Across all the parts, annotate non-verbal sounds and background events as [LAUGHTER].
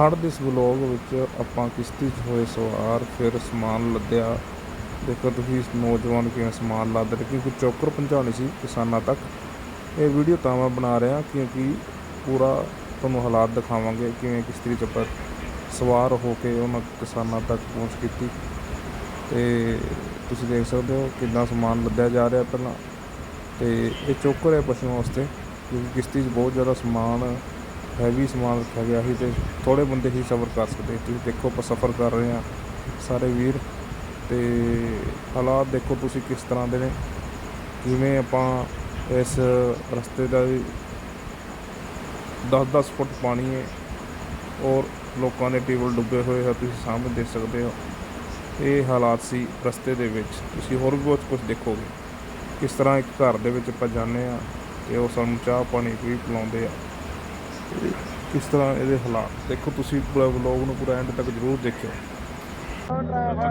ਹੜ੍ਹ ਦੇ ਇਸ ਵਲੋਗ ਵਿੱਚ ਆਪਾਂ ਕਿਸ਼ਤੀ 'ਚ ਹੋਏ ਸਵਾਰ ਫਿਰ ਸਮਾਨ ਲੱਦਿਆ। ਦੇਖੋ ਤੁਸੀਂ ਨੌਜਵਾਨ ਕਿਵੇਂ ਸਮਾਨ ਲੱਦ ਰਹੇ, ਕਿਉਂਕਿ ਚੌਕਰ ਪਹੁੰਚਾਉਣੀ ਸੀ ਕਿਸਾਨਾਂ ਤੱਕ। ਇਹ ਵੀਡੀਓ ਤਾਂ ਮੈਂ ਬਣਾ ਰਿਹਾ, ਕਿਉਂਕਿ ਪੂਰਾ ਤੁਹਾਨੂੰ ਹਾਲਾਤ ਦਿਖਾਵਾਂਗੇ ਕਿਵੇਂ ਕਿਸ਼ਤੀ 'ਚ ਆਪਾਂ ਸਵਾਰ ਹੋ ਕੇ ਉਹਨਾਂ ਕਿਸਾਨਾਂ ਤੱਕ ਪਹੁੰਚ ਕੀਤੀ। ਤੇ ਤੁਸੀਂ ਦੇਖ ਸਕਦੇ ਹੋ ਕਿੰਨਾ ਸਮਾਨ ਲੱਦਿਆ ਜਾ ਰਿਹਾ ਪਹਿਲਾਂ। ਤੇ ਇਹ ਚੋਕਰ ਹੈ ਪਸ਼ੂਆਂ ਵਾਸਤੇ, ਕਿਉਂਕਿ ਕਿਸ਼ਤੀ 'ਚ ਬਹੁਤ ਜ਼ਿਆਦਾ ਸਮਾਨ ਹੈਵੀ ਸਮਾਨ ਰੱਖਿਆ ਗਿਆ ਸੀ ਤੇ ਥੋੜੇ ਬੰਦੇ ਹੀ ਸਫ਼ਰ ਕਰ ਸਕਦੇ ਤੁਸੀਂ ਦੇਖੋ ਆਪਾਂ ਸਫ਼ਰ ਕਰ ਰਹੇ ਹਾਂ, ਸਾਰੇ ਵੀਰ। ਤੇ ਹਾਲਾਤ ਦੇਖੋ ਤੁਸੀਂ ਕਿਸ ਤਰ੍ਹਾਂ ਦੇ ਨੇ। ਜਿਵੇਂ ਆਪਾਂ ਇਸ ਰਸਤੇ ਦਾ ਵੀ 10-10 ਫੁੱਟ ਪਾਣੀ ਹੈ ਔਰ ਲੋਕਾਂ ਦੇ ਟੇਬਲ ਡੁੱਬੇ ਹੋਏ ਆ, ਤੁਸੀਂ ਸਾਹਮਣੇ ਦੇਖ ਸਕਦੇ ਹੋ। ਇਹ ਹਾਲਾਤ ਸੀ ਰਸਤੇ ਦੇ ਵਿੱਚ। ਤੁਸੀਂ ਹੋਰ ਵੀ ਬਹੁਤ ਕੁਝ ਦੇਖੋਗੇ। ਕਿਸ ਤਰ੍ਹਾਂ ਇੱਕ ਘਰ ਦੇ ਵਿੱਚ ਆਪਾਂ ਜਾਂਦੇ ਆ ਤੇ ਉਹ ਸਾਨੂੰ ਚਾਹ ਪਾਣੀ ਵੀ ਪਿਲਾਉਂਦੇ ਆ। ਕਿਸ ਤਰ੍ਹਾਂ ਇਹਦੇ ਹਾਲਾਤ? ਦੇਖੋ ਤੁਸੀਂ ਪੂਰਾ ਵਲੌਗ ਨੂੰ ਪੂਰਾ ਐਂਡ ਤੱਕ ਜ਼ਰੂਰ ਦੇਖਿਓ।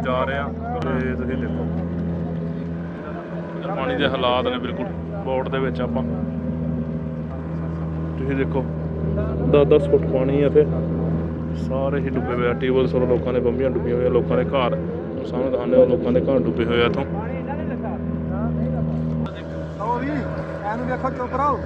ਜਾ ਰਹੇ ਆ ਤੇ ਤੁਸੀਂ ਦੇਖੋ। ਪਾਣੀ ਦੇ ਹਾਲਾਤ ਨੇ ਬਿਲਕੁਲ ਬੋਟ ਦੇ ਵਿੱਚ ਆਪਾਂ। ਤੁਸੀਂ ਦੇਖੋ 10-10 ਫੁੱਟ ਪਾਣੀ ਆ ਤੇ ਸਾਰੇ ਹੀ ਡੁੱਬੇ ਹੋਏ ਆ। ਟੇਬਲ ਸੋਰ ਲੋਕਾਂ ਦੇ ਬੰਬੀਆਂ ਡੁੱਬੀਆਂ ਹੋਈਆਂ ਲੋਕਾਂ ਦੇ ਘਰ। ਸਾਹਮਣੇ ਦਿਖਾਉਂਦੇ ਹੋ ਲੋਕਾਂ ਦੇ ਘਰ ਡੁੱਬੇ ਹੋਏ ਆ ਇੱਥੋਂ। ਆਓ ਵੀ ਇਹਨੂੰ ਵੇਖੋ ਚੁੱਪ ਰਹੋ।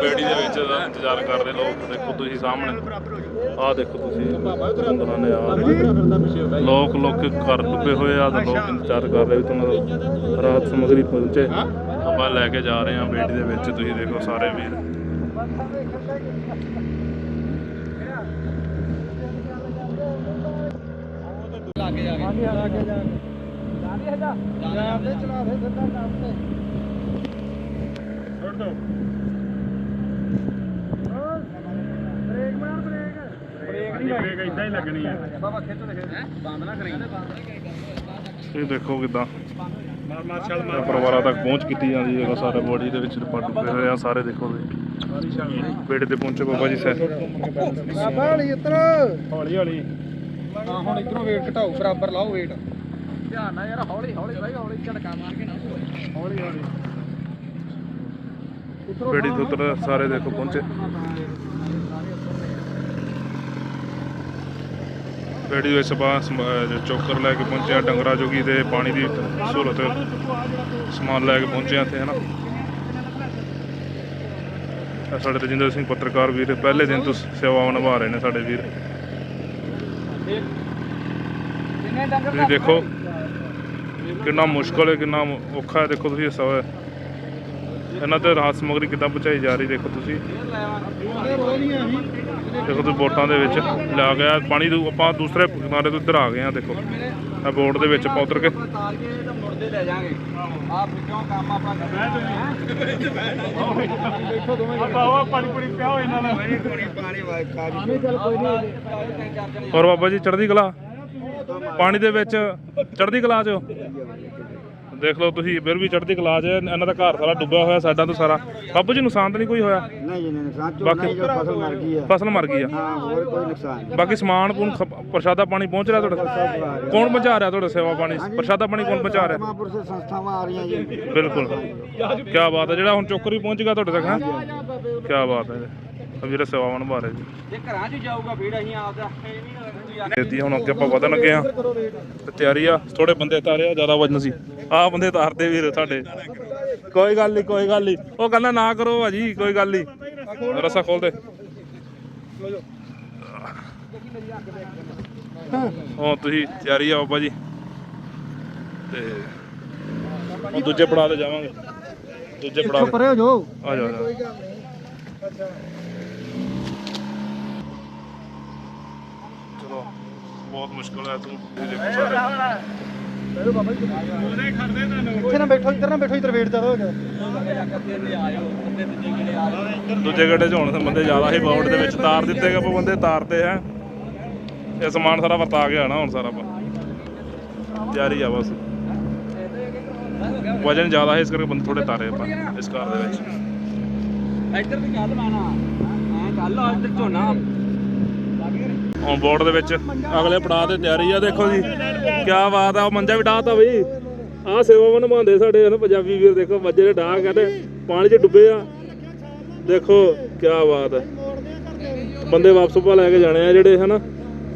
ਬੇੜੀ ਦੇ ਵਿੱਚ ਦਾ ਇੰਤਜ਼ਾਰ ਕਰ ਰਹੇ ਲੋਕ ਦੇਖੋ ਤੁਸੀਂ ਸਾਹਮਣੇ। ਆਹ ਦੇਖੋ ਤੁਸੀਂ ਤੁਹਾਨੂੰ ਦਿਖਾਉਂਦੇ ਆ ਲੋਕ ਲੋਕ ਘਰ ਡੁੱਬੇ ਹੋਏ ਆ ਤੇ ਲੋਕ ਇੰਤਜ਼ਾਰ ਕਰ ਰਹੇ ਵੀ ਤੁਹਾਨੂੰ ਰਾਤ ਸਮਗਰੀ ਪਹੁੰਚੇ। ਆਪਾਂ ਲੈ ਕੇ ਜਾ ਰਹੇ ਆ ਬੇੜੀ ਦੇ ਵਿੱਚ ਤੁਸੀਂ ਦੇਖੋ ਸਾਰੇ ਵੀਰ। ਲਾਗੇ ਜਾ ਕੇ ਹਾਂਜੀ ਲਾਗੇ ਜਾ। ਕੇ ਜਾਂਦੇ ਹਜਾ ਜਾਂਦੇ ਚਲਾ ਰਹੇ ਸਿੱਧਾ ਕੰਮ ਤੇ। ਛੱਡ ਦੋ। ਇਦਾਂ ਹੀ ਲੱਗਣੀ ਹੈ ਬਾਬਾ ਖਿੱਚ ਦੇ ਖਿੱਚ ਬੰਦ ਨਾ ਕਰੀ ਇਹ ਦੇਖੋ ਕਿਦਾਂ। ਮਾਰ ਮਾਰ। ਛਲ ਪਰਿਵਾਰਾਂ ਤੱਕ ਪਹੁੰਚ ਕੀਤੀ ਜਾਂਦੀ ਹੈ ਸਾਰੇ ਬੋਡੀ ਦੇ ਵਿੱਚ ਰਪਾ ਡੁੱਬੇ ਹੋਏ ਆ ਸਾਰੇ ਦੇਖੋ ਜੀ ਬੇੜੇ ਤੇ ਪਹੁੰਚੇ ਬਾਬਾ ਜੀ ਸਾਹਿਬ। ਬਾਬਾ ਹੌਲੀ ਉਤਰ ਹੌਲੀ। ਹੌਲੀ ਹਾਂ ਹੁਣ ਇਧਰੋਂ weight ਘਟਾਓ ਬਰਾਬਰ ਲਾਓ weight ਧਿਆਨ ਨਾਲ ਯਾਰ ਹੌਲੀ ਹੌਲੀ ਬਾਈ ਹੌਲੀ ਝਟਕਾ ਮਾਰ ਕੇ ਨਾ। ਹੌਲੀ ਹੌਲੀ। ਬੇੜੀ ਤੋਂ ਉੱਤਰ ਸਾਰੇ ਦੇਖੋ ਪਹੁੰਚੇ। ਬੇੜੀ ਵਿੱਚ ਆਪਾਂ ਸਮ- ਚੋਕਰ ਲੈ ਕੇ ਪਹੁੰਚੇ ਆ, ਡੰਗਰਾ ਜੋਗੀ ਤੇ ਪਾਣੀ ਦੀ ਸਹੂਲਤ, ਸਮਾਨ ਲੈ ਕੇ ਪਹੁੰਚਿਆ ਇੱਥੇ, ਹਨਾ। ਇਹ ਸਾਡੇ ਤਜਿੰਦਰ ਸਿੰਘ ਪੱਤਰਕਾਰ ਵੀਰ, ਪਹਿਲੇ ਦਿਨ ਤੋਂ ਸੇਵਾਵਾਂ ਨਿਭਾ ਰਹੇ ਨੇ ਸਾਡੇ ਵੀਰ। ਤੁਸੀਂ ਦੇਖੋ, ਕਿੰਨਾ ਮੁਸ਼ਕਲ ਹੈ, ਕਿੰਨਾ ਔਖਾ ਹੈ, ਦੇਖੋ ਤੁਸੀਂ ਸਵਾ ਇਹਨਾਂ ਤੇ ਰਾਹਤ ਸਮਗਰੀ ਕਿੱਦਾਂ ਪਹੁੰਚਾਈ ਜਾ ਰਹੀ ਦੇਖੋ ਤੁਸੀਂ। ਦੇਖੋ ਤੁਸੀਂ ਬੋਟਾਂ ਦੇ ਵਿੱਚ ਲਿਆ ਗਿਆ, ਪਾਣੀ ਤੋਂ ਆਪਾਂ ਦੂਸਰੇ ਕਿਨਾਰੇ ਤੋਂ ਇੱਧਰ ਆ ਗਏ ਆ ਦੇਖੋ। ਇਹ ਬੋਟ ਦੇ ਵਿੱਚ ਆਪਾਂ ਉਤਰ ਕੇ ਹੋਰ ਬਾਬਾ ਜੀ, ਚੜ੍ਹਦੀ ਕਲਾ? ਪਾਣੀ ਦੇ ਵਿੱਚ ਚੜ੍ਹਦੀ ਕਲਾ ਚ। ਦੇਖ ਲਓ ਤੁਸੀਂ ਫਿਰ ਵੀ ਚੜ੍ਹਦੀ ਕਲਾ ਚ ਹੈ। ਇਹਨਾਂ ਦਾ ਘਰ ਸਾਰਾ ਡੁੱਬਿਆ ਹੋਇਆ ਸਾਡਾ ਤੋਂ ਸਾਰਾ। ਬਾਬੂ ਜੀ ਨੁਕਸਾਨ ਤਾਂ ਨਹੀਂ ਕੋਈ ਹੋਇਆ? ਨਹੀਂ ਜੀ ਨਹੀਂ ਨੁਕਸਾਨ ਝੋਨਾ ਬਾਕੀ- ਹੀ ਜੋ ਫਸਲ ਮਰ ਗਈ ਆ। ਫਸਲ ਮਰ ਗਈ ਆ। ਹਾਂ ਹੋਰ ਕੋਈ ਨੁਕਸਾਨ ਨਹੀਂ। ਬਾਕੀ ਸਮਾਨ ਪੂਨ ਪ੍ਰਸ਼ਾਦਾ ਪਾਣੀ ਪਹੁੰਚ ਰਿਹਾ ਤੁਹਾਡੇ? ਕੌਣ ਪਹੁੰਚਾ ਰਿਹਾ ਤੁਹਾਡਾ ਸੇਵਾ ਪਾਣੀ? ਪ੍ਰਸ਼ਾਦਾ ਪਾਣੀ ਕੌਣ ਪਹੁੰਚਾ ਰਿਹਾ? ਮਹਾਂਪੁਰਸ਼ ਸੰਸਥਾਵਾਂ ਆ ਰਹੀਆਂ ਜੀ। ਬਿਲਕੁਲ। ਕੀ ਬਾਤ ਹੈ ਜਿਹੜਾ ਹੁਣ ਚੋਕਰ ਵੀ ਪਹੁੰਚ ਗਿਆ ਤੁਹਾਡੇ ਤੱਕ ਹੈ? ਕੀ ਬਾਤ ਹੈ ਵੀਰੇ ਸੇਵਾਵਾਂ ਨਿਭਾ ਰਹੇ ਜੀ। ਜੇ ਘਰਾਂ 'ਚ ਜਾਊਗਾ ਫਿਰ ਅਸੀਂ ਆਪਦਾ ਦੇਤੀ ਹੁਣ ਅੱਗੇ ਆਪਾਂ ਵਧਣ ਲੱਗੇ ਆ ਤੇ ਤਿਆਰੀ ਆ ਥੋੜੇ ਬੰਦੇ ਤਾਰਿਆ ਜ਼ਿਆਦਾ ਵਜਨ ਸੀ। ਆਹ ਬੰਦੇ ਤਾਰਦੇ ਵੀਰ ਸਾਡੇ। ਕੋਈ ਗੱਲ ਨਹੀਂ ਕੋਈ ਗੱਲ ਨਹੀਂ ਉਹ ਕਹਿੰਦਾ ਨਾ ਕਰੋ ਭਾਜੀ ਕੋਈ ਗੱਲ ਨਹੀਂ ਰਸਾ ਖੋਲ ਦੇ। ਹਾਂ ਤੁਸੀਂ ਤਿਆਰੀ ਆ ਬਾਬਾ ਜੀ। ਤੇ ਹੁਣ ਦੂਜੇ ਪੜਾਅ ਤੇ ਜਾਵਾਂਗੇ। ਦੂਜੇ ਪੜਾਅ ਤੇ। ਪਰੇ ਹੋ ਜਾਓ ਆ ਜਾ ਆ ਜਾ ਚਲੋ ਬਹੁਤ ਮੁਸ਼ਕਲ ਹੈ ਤੂੰ। ਇੱਥੇ ਨਾ ਬੈਠੋ ਇੱਧਰ ਨਾ ਬੈਠੋ ਇੱਧਰ ਵੇਟ ਜ਼ਿਆਦਾ ਹੋ ਗਿਆ। ਦੂਜੇ ਗੱਡੇ 'ਚ ਹੁਣ ਬੰਦੇ ਜ਼ਿਆਦਾ ਹੀ ਬਾਊਟ ਦੇ ਵਿੱਚ। ਤਾਰ ਦਿੱਤੇ ਗਏ ਆਪਾਂ ਬੰਦੇ ਤਾਰਤੇ ਹੈ। ਇਹ ਸਮਾਨ ਸਾਰਾ ਵਰਤਾ ਗਿਆ ਨਾ ਹੁਣ ਸਾਰਾ ਆਪਾਂ। ਤਿਆਰੀ ਆ ਬਸ। ਵਜਨ ਜ਼ਿਆਦਾ ਹੈ ਇਸ ਕਰਕੇ ਬੰਦੇ ਥੋੜੇ ਤਾਰੇ ਆਪਾਂ ਇਸ ਕਾਰ ਦੇ ਵਿੱਚ। ਇੱਧਰ ਵੀ ਚੱਲ ਮਾਣਾ ਐ ਚੱਲ ਆ ਇੱਧਰ ਝੋਨਾ। ਹੁਣ ਬੋਰਡ ਦੇ ਵਿੱਚ। ਅਗਲੇ ਪੜਾਅ ਤੇ ਤਿਆਰੀ ਆ ਦੇਖੋ ਜੀ। ਕੀ ਬਾਤ ਆ ਉਹ ਮੰਜਾ ਵੀ ਡਾਹਤਾ ਬਈ। ਆਹ ਸੇਵਾ ਨਿਭਾਉਂਦੇ ਸਾਡੇ ਹਨ ਪੰਜਾਬੀ ਵੀਰ ਦੇਖੋ ਮੰਜੇ ਦੇ ਡਾਹ ਕਹਿੰਦੇ ਪਾਣੀ 'ਚ ਡੁੱਬੇ ਆ। ਦੇਖੋ ਕੀ ਬਾਤ ਹੈ ਬੰਦੇ ਵਾਪਸ ਪਾ ਲੈ ਕੇ ਜਾਣੇ ਆ ਜਿਹੜੇ ਹਨਾ।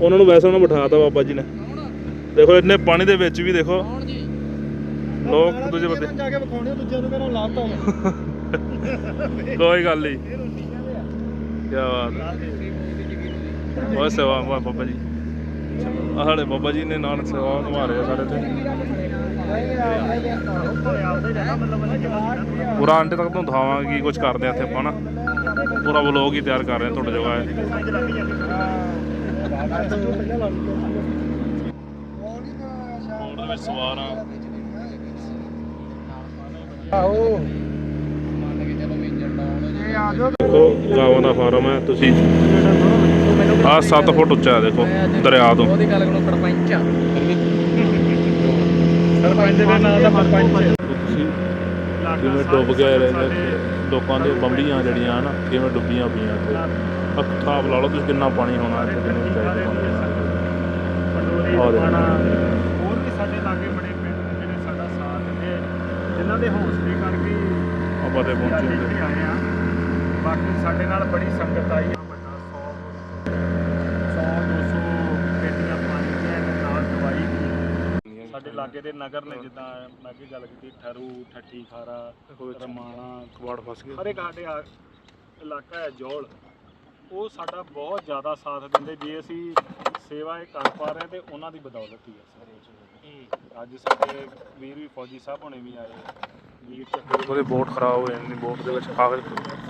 ਉਹਨਾਂ ਨੂੰ ਵੈਸੇ ਉਹਨਾਂ ਬਿਠਾਤਾ ਬਾਬਾ ਜੀ ਨੇ। ਦੇਖੋ ਇੰਨੇ ਪਾਣੀ ਦੇ ਵਿੱਚ ਵੀ ਦੇਖੋ। ਲੋਕ ਦੂਜੇ ਬੰਦੇ ਜਾ ਕੇ ਵਿਖਾਉਣੇ ਦੂਜਿਆਂ ਨੂੰ ਕਹਿੰਦਾ ਲਾਤਾ [LAUGHS] ਕੋਈ ਗੱਲ ਨਹੀਂ ਕੀ ਬਾਤ ਓਏ ਸੇਵਾ ਵਾ ਬਾਬਾ ਜੀ। ਆਹ ਸਾਡੇ ਬਾਬਾ ਜੀ ਨੇ ਨਾਲ ਸੇਵਾ ਨਿਭਾ ਰਹੇ ਆ ਸਾਡੇ ਤੇ। ਪੂਰਾ ਅੰਤ ਤੱਕ ਤੁਹਾਨੂੰ ਦਿਖਾਵਾਂਗੇ ਕੀ ਕੁਝ ਕਰਦੇ ਆ ਇੱਥੇ ਆਪਾਂ ਨਾ। ਪੂਰਾ ਵਲੋਗ ਹੀ ਤਿਆਰ ਕਰ ਰਹੇ ਆ ਤੁਹਾਡੇ ਜਗ੍ਹਾ ਇਹ। ਵਿੱਚ ਸਵਾਰ ਆ ਆਹੋ। ਦੇਖੋ ਗਾਵਾਂ ਦਾ ਫਾਰਮ ਹੈ ਤੁਸੀਂ। ਆ 7 ਫੁੱਟ ਉੱਚਾ ਹੈ ਦੇਖੋ ਦਰਿਆ ਤੋਂ। ਉਹਦੀ ਗੱਲ ਕਰੋ ਸਰਪੰਚ ਆ। ਸਰਪੰਚ ਦੇ ਨਾਂ ਦਾ ਸਰਪੰਚ ਤੁਸੀਂ ਕਿਵੇਂ ਡੁੱਬ ਗਏ ਰਹਿੰਦੇ ਲੋਕਾਂ ਦੇ ਬੰਬੀਆਂ ਜਿਹੜੀਆਂ ਹਨ ਕਿਵੇਂ ਡੁੱਬੀਆਂ ਪਈਆਂ ਇੱਥੇ। ਅੱਖਾਂ ਲਾ ਲਓ ਤੁਸੀਂ ਕਿੰਨਾ ਪਾਣੀ ਹੋਣਾ ਇੱਥੇ ਕਿੰਨੀ। ਹੋਰ ਵੀ ਸਾਡੇ ਲਾਗੇ ਬੜੇ ਪਿੰਡ ਨੇ ਜਿਹੜੇ ਸਾਡਾ ਸਾਥ ਦਿੰਦੇ ਆ, ਜਿਨ੍ਹਾਂ ਦੇ ਹੌਸਲੇ ਕਰਕੇ ਆਪਾਂ ਤੇ ਪਹੁੰਚੇ ਆਏ ਆ ਬਾਕੀ ਸਾਡੇ ਨਾਲ ਬੜੀ ਸੰਗਤ ਆਈ। ਆ ਵੱਡਾ 100 100 200 ਪੇਟੀਆਂ ਪਾਣੀ ਦੀਆਂ ਨਾਲ ਦਵਾਈ ਦੀ ਸਾਡੇ ਲਾਗੇ ਦੇ ਨਗਰ ਨੇ ਜਿੱਦਾਂ ਮੈਂ ਅੱਗੇ ਗੱਲ ਕੀਤੀ ਠਰੂ ਠੱਠੀ ਖਾਰਾ ਰਮਾਣਾ ਕਬਾੜ ਫਸ ਗਏ। ਹਰੇ ਸਾਡੇ ਆ- ਇਲਾਕਾ ਹੈ ਜੋਲ। ਉਹ ਸਾਡਾ ਬਹੁਤ ਜ਼ਿਆਦਾ ਸਾਥ ਦਿੰਦੇ ਜੇ ਅਸੀਂ ਸੇਵਾ ਇਹ ਕਰ ਪਾ ਰਹੇ ਤੇ ਉਹਨਾਂ ਦੀ ਬਦੌਲਤ ਹੀ ਹੈ। ਸਾਰੇ ਅੱਜ ਸਾਡੇ ਵੀਰ ਵੀ ਫੌਜੀ ਸਾਹਿਬ ਹੋਣੇ ਵੀ ਆਏ। ਉਹਦੀ ਬੋਟ ਖਰਾਬ ਹੋ ਜਾਂਦੀ ਬੋਟ ਦੇ ਵਿੱਚ ਕਾਗਜ਼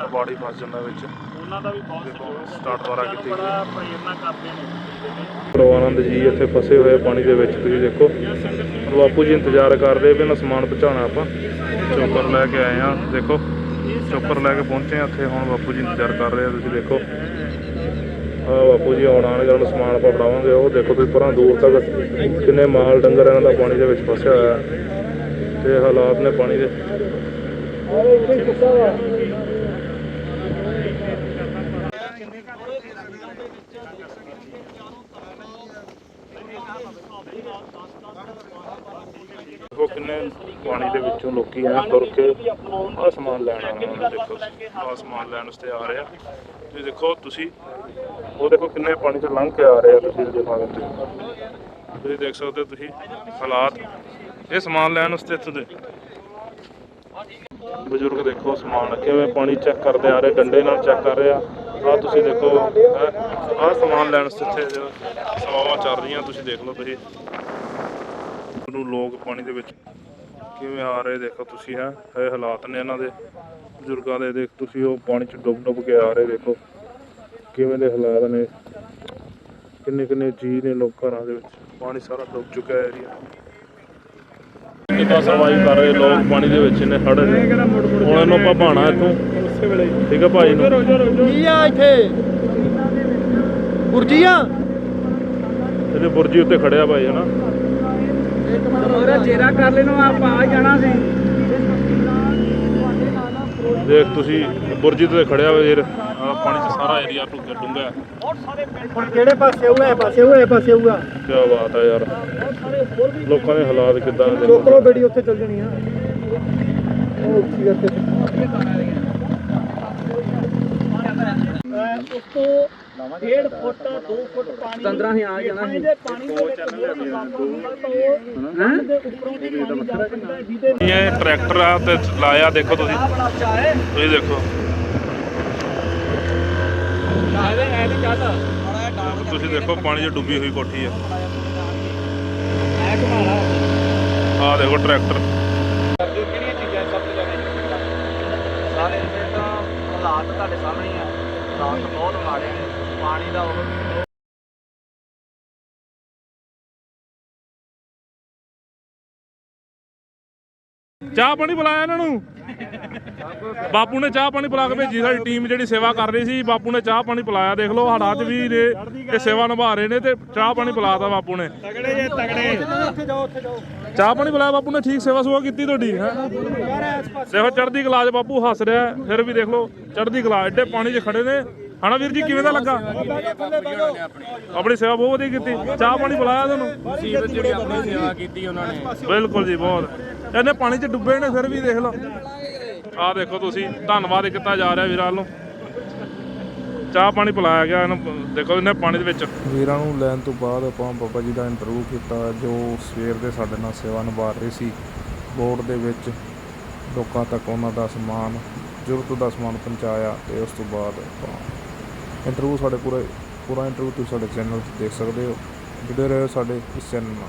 ਕਬਾੜੀ ਫਸ ਜਾਂਦਾ ਵਿੱਚ। ਉਹਨਾਂ ਦਾ ਵੀ ਬਹੁਤ ਸਹਿਯੋਗ ਬੱਚਿਆਂ ਨੂੰ ਕੀਤੀ ਬੜਾ ਪ੍ਰੇਰਨਾ ਕਰਦੇ ਨੇ ਪ੍ਰਵਾਨੰਦ ਜੀ ਇੱਥੇ ਫਸੇ ਹੋਏ ਪਾਣੀ ਦੇ ਵਿੱਚ ਤੁਸੀਂ ਦੇਖੋ। ਬਾਪੂ ਜੀ ਇੰਤਜ਼ਾਰ ਕਰਦੇ ਵੀ ਨਾ ਸਮਾਨ ਪਹੁੰਚਾਉਣਾ ਆਪਾਂ। ਚੋਪਰ ਲੈ ਕੇ ਆਏ ਆ ਦੇਖੋ। ਚੋਪਰ ਲੈ ਕੇ ਪਹੁੰਚੇ ਆ ਇੱਥੇ ਹੁਣ ਬਾਪੂ ਜੀ ਇੰਤਜ਼ਾਰ ਕਰ ਰਹੇ ਆ ਤੁਸੀਂ ਦੇਖੋ। ਆ ਬਾਪੂ ਜੀ ਆਉਣ ਆਣਗੇ ਉਹਨਾਂ ਨੂੰ ਸਮਾਨ ਆਪਾਂ ਫੜਾਵਾਂਗੇ ਉਹ ਦੇਖੋ ਤੁਸੀਂ ਪਰਾਂ ਦੂਰ ਤੱਕ ਕਿੰਨੇ ਮਾਲ ਡੰਗਰ ਇਹਨਾਂ ਦਾ ਪਾਣੀ ਦੇ ਵਿੱਚ ਫਸਿਆ ਹੋਇਆ। ਹੈ ਤੇ ਹਾਲਾਤ ਨੇ ਪਾਣੀ ਦੇ। ਦੇਖੋ ਕਿੰਨੇ ਪਾਣੀ ਦੇ ਵਿੱਚੋਂ ਲੋਕੀ ਆ ਤੁਰ ਕੇ ਆ ਸਮਾਨ ਲੈਣ ਆਉਣਾ ਉਹਨਾਂ ਦੇਖੋ ਆ ਸਮਾਨ ਲੈਣ ਵਾਸਤੇ ਆ ਰਿਹਾ ਤੁਸੀਂ ਦੇਖੋ, ਤੁਸੀਂ ਉਹ ਦੇਖੋ ਕਿੰਨੇ ਪਾਣੀ ਚ ਲੰਘ ਕੇ ਆ ਰਹੇ ਆ ਤੁਸੀਂ ਦੇਖੋ ਤੇ। ਤੁਸੀਂ ਦੇਖ ਸਕਦੇ ਹੋ ਤੁਸੀਂ ਹਾਲਾਤ ਇਹ ਸਮਾਨ ਲੈਣ ਵਾਸਤੇ ਇੱਥੋਂ ਦੇ। ਬਜ਼ੁਰਗ ਦੇਖੋ, ਸਮਾਨ ਕਿਵੇਂ ਪਾਣੀ ਚੈੱਕ ਕਰਦੇ ਆ ਰਹੇ, ਡੰਡੇ ਨਾਲ ਚੈੱਕ ਕਰ ਰਹੇ ਆ। ਆ ਤੁਸੀਂ ਦੇਖੋ ਆ ਸਮਾਨ ਲੈਣ ਵਾਸਤੇ ਇੱਥੇ ਜੋ ਸੇਵਾਵਾਂ ਚੱਲ ਰਹੀਆਂ, ਤੁਸੀਂ ਦੇਖ ਲਓ ਤੁਸੀਂ। ਨੂੰ ਲੋਕ ਪਾਣੀ ਦੇ ਵਿੱਚ ਕਿਵੇਂ ਆ ਰਹੇ, ਦੇਖੋ ਤੁਸੀਂ, ਹੈ? ਇਹ ਹਾਲਾਤ ਨੇ ਇਹਨਾਂ ਦੇ। ਬਜ਼ੁਰਗਾਂ ਦੇ ਦੇਖ ਤੁਸੀਂ, ਉਹ ਪਾਣੀ ਚ ਡੁੱਬ ਡੁੱਬ ਕੇ ਆ ਰਹੇ, ਦੇਖੋ। ਕਿਵੇਂ ਦੇ ਹਾਲਾਤ ਨੇ। ਕਿੰਨੇ ਕਿੰਨੇ ਜੀ ਨੇ ਲੋਕਾਂ ਘਰਾਂ ਦੇ ਵਿੱਚ। ਪਾਣੀ ਸਾਰਾ ਡੁੱਬ ਚੁੱਕਾ ਹੈ ਏਰੀਆ ਕਿੱਦਾਂ ਸਰਵਾਈਵ ਕਰ ਰਹੇ ਲੋਕ ਪਾਣੀ ਦੇ ਵਿੱਚ ਨੇ ਖੜੇ ਨੇ। ਹੁਣ ਇਹਨੂੰ ਆਪਾਂ ਭਾਣਾ ਇੱਥੋਂ। ਠੀਕ ਹੈ ਭਾਈ ਨੂੰ। ਕੀ ਆ ਇੱਥੇ? ਗੁਰਜੀ ਆ? ਇਹਦੇ ਬੁਰਜੀ ਉੱਤੇ ਖੜਿਆ ਭਾਈ ਹਨਾ? ਉਹਦਾ ਚਿਹਰਾ ਕਰ ਲੈਣੋ ਆਪਾਂ ਆ ਜਾਣਾ ਸੀ। ਦੇਖ ਤੁਸੀਂ ਬੁਰਜੀ ਤੇ ਖੜਿਆ ਹੋਇਆ ਪਾਣੀ ਚ ਸਾਰਾ ਏਰੀਆ ਡੁੱਗਾ ਹੈ। ਹੁਣ ਕਿਹੜੇ ਪਾਸੇ ਹੋਊਗਾ ਇਹ ਪਾਸੇ ਹੋਊਗਾ ਇਹ ਪਾਸੇ ਹੋਊਗਾ ਕੀ ਬਾਤ ਹੈ ਯਾਰ। ਲੋਕਾਂ ਦੇ ਹਾਲਾਤ ਕਿੱਦਾਂ ਦੇ ਚੁੱਕ ਲਓ ਬੇੜੀ ਉੱਥੇ ਚੱਲ ਜਣੀ ਆ। ਉਹ ਉੱਚੀ ਕਰਕੇ ਉਸ ਤੋਂ 1.5 ਫੁੱਟ 2 ਫੁੱਟ ਪਾਣੀ 15 ਹੀ ਆ ਜਾਣਾ। ਸੀ ਪਾਣੀ ਦੇ ਵਿੱਚ ਹਾਂ? ਦੇ ਉੱਪਰੋਂ ਦੀ ਪਾਣੀ ਜਾ ਪੈਂਦਾ ਹੈ, ਜਿਹਦੇ ਇਹ ਟਰੈਕਟਰ ਆ ਤੇ ਲਾਇਆ ਦੇਖੋ ਤੁਸੀਂ। ਤੁਸੀਂ ਦੇਖੋ। ਤੁਸੀਂ ਦੇਖੋ ਪਾਣੀ 'ਚ ਡੁੱਬੀ ਹੋਈ ਕੋਠੀ ਆ। ਆ ਦੇਖੋ ਟਰੈਕਟਰ। ਕਿਹੜੀਆਂ ਚੀਜ਼ਾਂ ਸਭ ਤੋਂ ਜ਼ਿਆਦਾ ਸਾਰੇ ਇੱਥੇ ਤਾਂ ਹਾਲਾਤ ਤੁਹਾਡੇ ਸਾਹਮਣੇ ਹੀ ਆ। ਹਾਲਾਤ ਬਹੁਤ ਮਾੜੇ ਨੇ। ਪਾਣੀ ਦਾ ਉਹ ਚਾਹ ਪਾਣੀ ਪਿਲਾਇਆ ਇਹਨਾਂ ਨੂੰ? ਬਾਪੂ ਨੇ ਚਾਹ ਪਾਣੀ ਪਿਲਾ ਕੇ ਭੇਜੀ ਸਾਡੀ ਟੀਮ ਜਿਹੜੀ ਸੇਵਾ ਕਰ ਰਹੀ ਸੀ ਬਾਪੂ ਨੇ ਚਾਹ ਪਾਣੀ ਪਿਲਾਇਆ ਦੇਖ ਲਓ ਹਾਲਾਤ ਵੀ ਨੇ ਇਹ ਸੇਵਾ ਨਿਭਾ ਰਹੇ ਨੇ ਤੇ ਚਾਹ ਪਾਣੀ ਪਿਲਾਤਾ ਬਾਪੂ ਨੇ। ਤਗੜੇ ਜੇ ਤਗੜੇ। ਉੱਥੇ ਜਾਓ ਉੱਥੇ ਜਾਓ। ਚਾਹ ਪਾਣੀ ਪਿਲਾਇਆ ਬਾਪੂ ਨੇ ਠੀਕ ਸੇਵਾ ਸੁਵਾ ਕੀਤੀ ਤੁਹਾਡੀ ਹੈ? ਦੇਖੋ ਚੜ੍ਹਦੀ ਕਲਾ 'ਚ ਬਾਪੂ ਹੱਸ ਰਿਹਾ ਫਿਰ ਵੀ ਦੇਖ ਲਓ ਚੜ੍ਹਦੀ ਕਲਾ ਐਡੇ ਪਾਣੀ 'ਚ ਖੜੇ ਨੇ। ਹਣਾ ਵੀਰ ਜੀ ਕਿਵੇਂ ਦਾ ਲੱਗਾ? ਆਪਣੀ ਸੇਵਾ ਬਹੁਤ ਵਧੀਆ ਕੀਤੀ। ਚਾਹ ਪਾਣੀ ਪਿਲਾਇਆ ਤੁਹਾਨੂੰ? ਜਿਹੜੀ ਆਪਣੀ ਸੇਵਾ ਕੀਤੀ ਉਹਨਾਂ ਨੇ। ਬਿਲਕੁਲ ਜੀ ਬਹੁਤ। ਇਹਨੇ ਪਾਣੀ 'ਚ ਡੁੱਬੇ ਨੇ ਫਿਰ ਵੀ ਦੇਖ ਲਓ। ਆਹ ਦੇਖੋ ਤੁਸੀਂ, ਧੰਨਵਾਦ ਕੀਤਾ ਜਾ ਰਿਹਾ ਵੀਰਾਂ ਨੂੰ ਚਾਹ ਪਾਣੀ ਪਿਲਾਇਆ ਗਿਆ ਇਹਨੂੰ, ਦੇਖੋ ਇਹਨੇ ਪਾਣੀ ਦੇ ਵਿੱਚ। ਵੀਰਾਂ ਨੂੰ ਲੈਣ ਤੋਂ ਬਾਅਦ ਆਪਾਂ ਬਾਬਾ ਜੀ ਦਾ ਇੰਟਰਵਿਊ ਕੀਤਾ, ਜੋ ਸਵੇਰ ਦੇ ਸਾਡੇ ਨਾਲ ਸੇਵਾ ਨਿਭਾ ਰਹੇ ਸੀ। ਬੋਰਡ ਦੇ ਵਿੱਚ ਲੋਕਾਂ ਤੱਕ ਉਹਨਾਂ ਦਾ ਸਮਾਨ, ਜ਼ਰੂਰਤ ਦਾ ਸਮਾਨ ਪਹੁੰਚਾਇਆ ਤੇ ਉਸ ਤੋਂ ਬਾਅਦ ਆਪਾਂ ਇੰਟਰਵਿਊ ਸਾਡੇ ਪੂਰੇ, ਪੂਰਾ ਇੰਟਰਵਿਊ ਤੁਸੀਂ ਸਾਡੇ ਚੈਨਲ 'ਤੇ ਦੇਖ ਸਕਦੇ ਹੋ। ਜੁੜੇ ਰਹੋ ਸਾਡੇ ਇਸ ਚੈਨਲ ਨਾਲ।